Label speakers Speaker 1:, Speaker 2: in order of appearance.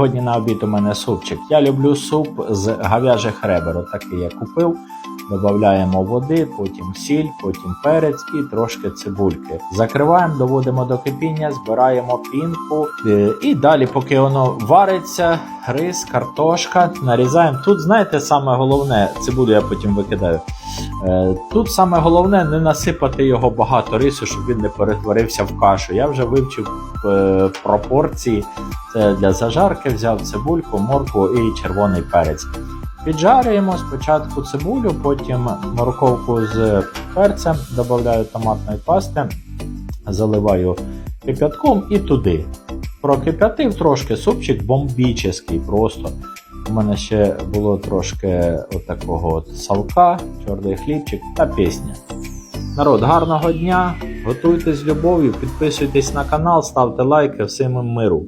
Speaker 1: Сьогодні на обід у мене супчик. Я люблю суп з говяжих ребер. Отакий я купив. Додаємо води, потім сіль, потім перець і трошки цибульки. Закриваємо, доводимо до кипіння, збираємо пінку. Е, І далі, поки воно вариться, рис, картошка, нарізаємо. Тут, знаєте, саме головне, цибулю я потім викидаю. Е, Тут саме головне не насипати його багато рису, щоб він не перетворився в кашу. Я вже вивчив е, пропорції. Це для зажарки взяв цибульку, моркву і червоний перець. Піджарюємо спочатку цибулю, потім морковку з перцем, додаю томатної пасти, заливаю кип'ятком і туди. Прокип'ятив трошки, супчик бомбічний просто. У мене ще було трошки такого от салка, чорний хлібчик та пісня. Народ, гарного дня! Готуйтесь з любов'ю, підписуйтесь на канал, ставте лайки, всім миру.